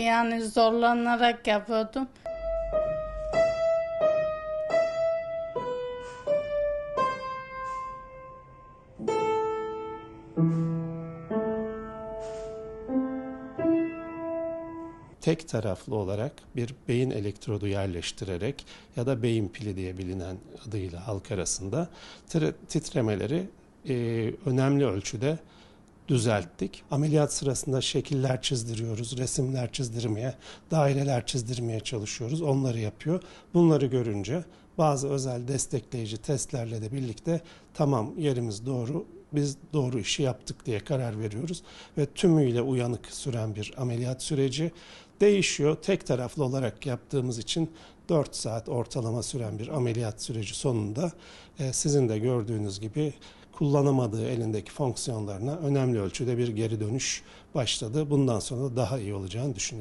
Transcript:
Yani zorlanarak yapıyordum. tek taraflı olarak bir beyin elektrodu yerleştirerek ya da beyin pili diye bilinen adıyla halk arasında titremeleri e, önemli ölçüde düzelttik. Ameliyat sırasında şekiller çizdiriyoruz, resimler çizdirmeye, daireler çizdirmeye çalışıyoruz. Onları yapıyor. Bunları görünce bazı özel destekleyici testlerle de birlikte tamam yerimiz doğru, biz doğru işi yaptık diye karar veriyoruz ve tümüyle uyanık süren bir ameliyat süreci değişiyor. Tek taraflı olarak yaptığımız için 4 saat ortalama süren bir ameliyat süreci sonunda e, sizin de gördüğünüz gibi kullanamadığı elindeki fonksiyonlarına önemli ölçüde bir geri dönüş başladı. Bundan sonra daha iyi olacağını düşünüyorum.